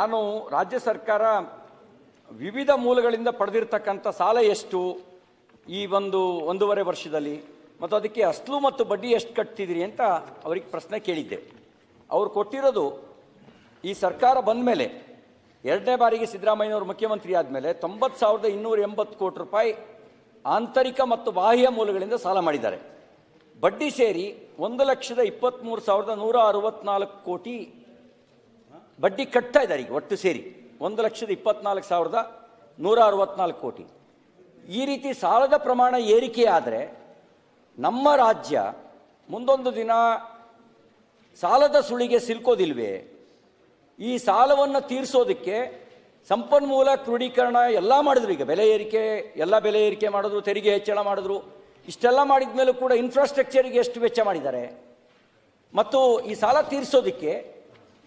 ನಾನು ರಾಜ್ಯ ಸರ್ಕಾರ ವಿವಿಧ ಮೂಲಗಳಿಂದ ಪಡೆದಿರ್ತಕ್ಕಂಥ ಸಾಲ ಎಷ್ಟು ಈ ಒಂದು ಒಂದೂವರೆ ವರ್ಷದಲ್ಲಿ? ಮತ್ತು ಅದಕ್ಕೆ ಅಸ್ಲು ಮತ್ತು ಬಡ್ಡಿ ಎಷ್ಟು ಕಟ್ತಿದ್ದೀರಿ ಅಂತ ಅವರಿಗೆ ಪ್ರಶ್ನೆ ಕೇಳಿದ್ದೆ. ಅವರು ಕೊಟ್ಟಿರೋದು ಈ ಸರ್ಕಾರ ಬಂದ ಮೇಲೆ ಎರಡನೇ ಬಾರಿಗೆ ಸಿದ್ದರಾಮಯ್ಯನವರು ಮುಖ್ಯಮಂತ್ರಿ ಆದಮೇಲೆ ತೊಂಬತ್ತು ಸಾವಿರದ ಇನ್ನೂರ ಎಂಬತ್ತು ಕೋಟಿ ರೂಪಾಯಿ ಆಂತರಿಕ ಮತ್ತು ಬಾಹ್ಯ ಮೂಲಗಳಿಂದ ಸಾಲ ಮಾಡಿದ್ದಾರೆ. ಬಡ್ಡಿ ಸೇರಿ ಒಂದು ಲಕ್ಷದ ಇಪ್ಪತ್ತ್ಮೂರು ಸಾವಿರದ ನೂರ ಅರವತ್ನಾಲ್ಕು ಕೋಟಿ ಬಡ್ಡಿ ಕಟ್ತಾ ಇದ್ದಾರೆ ಈಗ ಒಟ್ಟು ಸೇರಿ. ಒಂದು ಲಕ್ಷದ ಇಪ್ಪತ್ನಾಲ್ಕು ಸಾವಿರದ ನೂರ ಅರವತ್ನಾಲ್ಕು ಕೋಟಿ. ಈ ರೀತಿ ಸಾಲದ ಪ್ರಮಾಣ ಏರಿಕೆ ಆದರೆ ನಮ್ಮ ರಾಜ್ಯ ಮುಂದೊಂದು ದಿನ ಸಾಲದ ಸುಳಿಗೆ ಸಿಲ್ಕೋದಿಲ್ವೇ? ಈ ಸಾಲವನ್ನು ತೀರಿಸೋದಕ್ಕೆ ಸಂಪನ್ಮೂಲ ಕ್ರೋಢೀಕರಣ ಎಲ್ಲ ಮಾಡಿದ್ರು ಈಗ. ಬೆಲೆ ಏರಿಕೆ, ಎಲ್ಲ ಬೆಲೆ ಏರಿಕೆ ಮಾಡಿದ್ರು, ತೆರಿಗೆ ಹೆಚ್ಚಳ ಮಾಡಿದ್ರು. ಇಷ್ಟೆಲ್ಲ ಮಾಡಿದ ಮೇಲೂ ಕೂಡ ಇನ್ಫ್ರಾಸ್ಟ್ರಕ್ಚರಿಗೆ ಎಷ್ಟು ವೆಚ್ಚ ಮಾಡಿದ್ದಾರೆ? ಮತ್ತು ಈ ಸಾಲ ತೀರಿಸೋದಕ್ಕೆ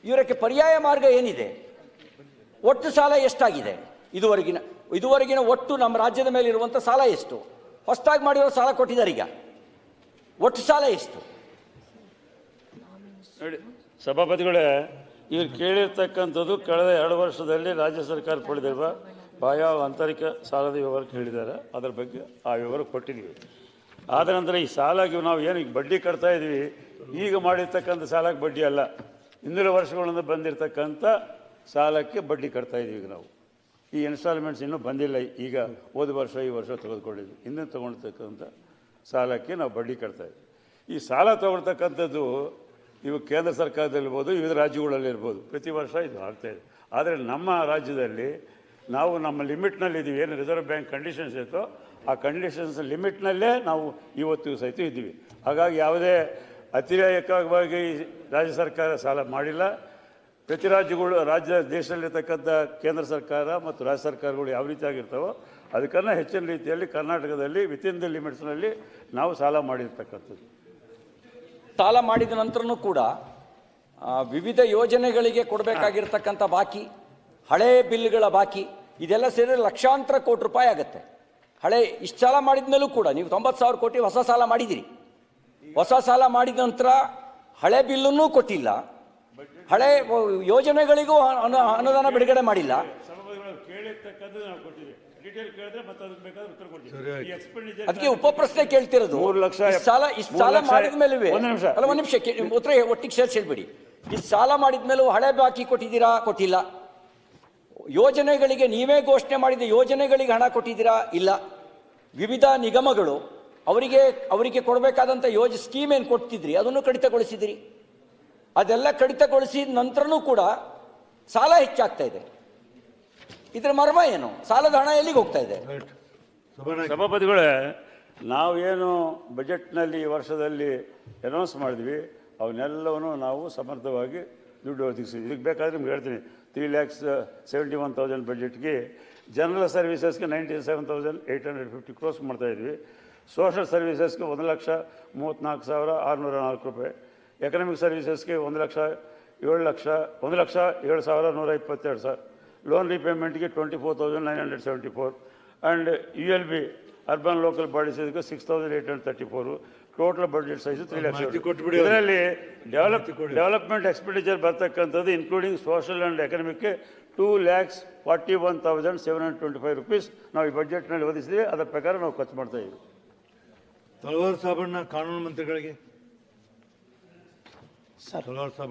ಇವರಕ್ಕೆ ಪರ್ಯಾಯ ಮಾರ್ಗ ಏನಿದೆ? ಒಟ್ಟು ಸಾಲ ಎಷ್ಟಾಗಿದೆ? ಇದುವರೆಗಿನ ಇದುವರೆಗಿನ ಒಟ್ಟು ನಮ್ಮ ರಾಜ್ಯದ ಮೇಲೆ ಇರುವಂಥ ಸಾಲ ಎಷ್ಟು? ಹೊಸದಾಗಿ ಮಾಡಿರೋ ಸಾಲ ಕೊಟ್ಟಿದ್ದಾರೆ ಈಗ ಒಟ್ಟು ಸಾಲ ಎಷ್ಟು? ನೋಡಿ, ಸಭಾಪತಿಗಳೇ, ಇವ್ರು ಕೇಳಿರ್ತಕ್ಕಂಥದ್ದು ಕಳೆದ ಎರಡು ವರ್ಷದಲ್ಲಿ ರಾಜ್ಯ ಸರ್ಕಾರ ಪಡೆದಿರುವ ಬಾಹ್ಯ ಆಂತರಿಕ ಸಾಲದ ವಿವರ ಕೇಳಿದ್ದಾರೆ. ಅದರ ಬಗ್ಗೆ ಆ ವಿವರ ಕೊಟ್ಟಿದ್ದೀವಿ. ಆದ ನಂತರ ಈ ಸಾಲಕ್ಕೆ ನಾವು ಏನು ಬಡ್ಡಿ ಕಟ್ತಾ ಇದ್ದೀವಿ ಈಗ ಮಾಡಿರ್ತಕ್ಕಂಥ ಸಾಲಕ್ಕೆ ಬಡ್ಡಿ ಅಲ್ಲ. ಹಿಂದಿನ ವರ್ಷಗಳಿಂದ ಬಂದಿರತಕ್ಕಂಥ ಸಾಲಕ್ಕೆ ಬಡ್ಡಿ ಕಟ್ತಾ ಇದೀವಿ ನಾವು. ಈ ಇನ್ಸ್ಟಾಲ್ಮೆಂಟ್ಸ್ ಇನ್ನೂ ಬಂದಿಲ್ಲ. ಈಗ ಹೋದ ವರ್ಷ, ಈ ವರ್ಷ ತೆಗೆದುಕೊಂಡಿದ್ವಿ. ಇನ್ನೂ ತೊಗೊಂಡಿರ್ತಕ್ಕಂಥ ಸಾಲಕ್ಕೆ ನಾವು ಬಡ್ಡಿ ಕಟ್ತಾ ಇದ್ವಿ ಈ ಸಾಲ ತೊಗೊಳ್ತಕ್ಕಂಥದ್ದು ಇವು ಕೇಂದ್ರ ಸರ್ಕಾರದಲ್ಲಿರ್ಬೋದು, ವಿವಿಧ ರಾಜ್ಯಗಳಲ್ಲಿರ್ಬೋದು. ಪ್ರತಿ ವರ್ಷ ಇದು ಆಗ್ತಾ ಇದೆ. ಆದರೆ ನಮ್ಮ ರಾಜ್ಯದಲ್ಲಿ ನಾವು ನಮ್ಮ ಲಿಮಿಟ್ನಲ್ಲಿದ್ದೀವಿ. ಏನು ರಿಸರ್ವ್ ಬ್ಯಾಂಕ್ ಕಂಡೀಷನ್ಸ್ ಇತ್ತೋ ಆ ಕಂಡೀಷನ್ಸ್ ಲಿಮಿಟ್ನಲ್ಲೇ ನಾವು ಇವತ್ತು ಸಹಿತ ಇದ್ದೀವಿ. ಹಾಗಾಗಿ ಯಾವುದೇ ಅತಿರೇಕವಾಗಿ ರಾಜ್ಯ ಸರ್ಕಾರ ಸಾಲ ಮಾಡಿಲ್ಲ. ಪ್ರತಿ ರಾಜ್ಯಗಳು, ರಾಜ್ಯ ದೇಶದಲ್ಲಿರ್ತಕ್ಕಂಥ ಕೇಂದ್ರ ಸರ್ಕಾರ ಮತ್ತು ರಾಜ್ಯ ಸರ್ಕಾರಗಳು ಯಾವ ರೀತಿಯಾಗಿರ್ತಾವೋ ಅದಕ್ಕನ್ನ ಹೆಚ್ಚಿನ ರೀತಿಯಲ್ಲಿ ಕರ್ನಾಟಕದಲ್ಲಿ ವಿತಿನ್ ದ ಲಿಮಿಟ್ಸ್ನಲ್ಲಿ ನಾವು ಸಾಲ ಮಾಡಿರ್ತಕ್ಕಂಥದ್ದು. ಸಾಲ ಮಾಡಿದ ನಂತರನೂ ಕೂಡ ವಿವಿಧ ಯೋಜನೆಗಳಿಗೆ ಕೊಡಬೇಕಾಗಿರ್ತಕ್ಕಂಥ ಬಾಕಿ, ಹಳೆ ಬಿಲ್ಗಳ ಬಾಕಿ, ಇದೆಲ್ಲ ಸೇರಿದ್ರೆ ಲಕ್ಷಾಂತರ ಕೋಟಿ ರೂಪಾಯಿ ಆಗುತ್ತೆ. ಹಳೆ, ಇಷ್ಟು ಸಾಲ ಮಾಡಿದ ಮೇಲೂ ಕೂಡ, ನೀವು ತೊಂಬತ್ತು ಸಾವಿರ ಕೋಟಿ ಹೊಸ ಸಾಲ ಮಾಡಿದಿರಿ. ಹೊಸ ಸಾಲ ಮಾಡಿದ ನಂತರ ಹಳೆ ಬಿಲ್ಲನ್ನು ಕೊಟ್ಟಿಲ್ಲ. ಹಳೆ ಯೋಜನೆಗಳಿಗೂ ಅನು- ಅನುದಾನ ಬಿಡುಗಡೆ ಮಾಡಿಲ್ಲ. ಅದಕ್ಕೆ ಉಪ ಪ್ರಶ್ನೆ ಕೇಳ್ತಿರೋದು. ಮೂರು ಲಕ್ಷ ಸಾಲ ಇಷ್ಟು ಸಾಲ ಮಾಡಿದ ಮೇಲೆ. ಅಲ್ಲ ಒಂದು ನಿಮಿಷ. ಉತ್ತರ ಒಟ್ಟಿಗೆ ಸೇರಿಸಿ ಹೇಳ್ಬೇಡಿ. ಇಷ್ಟು ಸಾಲ ಮಾಡಿದ ಮೇಲೂ ಹಳೆ ಬಾಕಿ ಕೊಟ್ಟಿದ್ದೀರಾ? ಕೊಟ್ಟಿಲ್ಲ. ಯೋಜನೆಗಳಿಗೆ ನೀವೇ ಘೋಷಣೆ ಮಾಡಿದ ಯೋಜನೆಗಳಿಗೆ ಹಣ ಕೊಟ್ಟಿದ್ದೀರಾ? ಇಲ್ಲ. ವಿವಿಧ ನಿಗಮಗಳು ಅವರಿಗೆ ಅವರಿಗೆ ಕೊಡಬೇಕಾದಂಥ ಯೋಜ ಸ್ಕೀಮ್ ಏನು ಕೊಡ್ತಿದ್ರಿ? ಅದನ್ನು ಕಡಿತಗೊಳಿಸಿದಿರಿ. ಅದೆಲ್ಲ ಕಡಿತಗೊಳಿಸಿದ ನಂತರನೂ ಕೂಡ ಸಾಲ ಹೆಚ್ಚಾಗ್ತಾ ಇದೆ. ಇದರ ಮರ್ಮ ಏನು? ಸಾಲದ ಹಣ ಎಲ್ಲಿಗೆ ಹೋಗ್ತಾ ಇದೆ? ಸಭಾಪತಿಗಳೇ ಏನು ಬಜೆಟ್ನಲ್ಲಿ ಈ ವರ್ಷದಲ್ಲಿ ಅನೌನ್ಸ್ ಮಾಡಿದ್ವಿ ಅವನ್ನೆಲ್ಲವನ್ನು ನಾವು ಸಮರ್ಥವಾಗಿ ದುಡ್ಡು ಒದಗಿಸಿದ್ವಿ ಇದಕ್ಕೆ ಬೇಕಾದ್ರೆ ನಿಮ್ಗೆ ಹೇಳ್ತೀನಿ three lakhs seventy one thousand ಬಜೆಟ್ಗೆ general ಸರ್ವಿಸಸ್ಗೆ ninety seven thousand eight hundred fifty crores ಮಾಡ್ತಾಯಿದ್ವಿ ಸೋಷಲ್ ಸರ್ವಿಸಸ್ಗೆ ಒಂದು ಲಕ್ಷ ಮೂವತ್ತ್ನಾಲ್ಕು ಸಾವಿರ ಆರುನೂರ ನಾಲ್ಕು ರೂಪಾಯಿ ಎಕನಾಮಿಕ್ ಸರ್ವಿಸಸ್ಗೆ ಒಂದು ಲಕ್ಷ ಏಳು ಲಕ್ಷ ಒಂದು ಲಕ್ಷ ಏಳು ಸಾವಿರ ನೂರ ಇಪ್ಪತ್ತೆರಡು ಸಾವಿರ loan ರೀಪೇಮೆಂಟ್ಗೆ twenty four thousand nine hundred seventy four and U L B urban local bodies ಇದಕ್ಕೆ six thousand eight hundred thirty four total budget size three lakh ಇದರಲ್ಲಿ ಡೆವಲಪ್ ಡೆವಲಪ್ಮೆಂಟ್ ಎಕ್ಸ್ಪೆಂಡಿಚರ್ ಬರ್ತಕ್ಕಂಥದ್ದು including social and economic two lakhs forty one thousand seven hundred twenty five rupees ನಾವು ಈ ಬಜೆಟ್ನಲ್ಲಿ ಒದಗಿಸಿದ್ವಿ ಅದರ ಪ್ರಕಾರ ನಾವು ಖರ್ಚು ಮಾಡ್ತಾ ಇದ್ದೀವಿ. ಸಾಬಣ್ಣ ಕಾನೂನು ಮಂತ್ರಿಗಳಿಗೆ. ಸರ್. ಸಾಬಣ್ಣ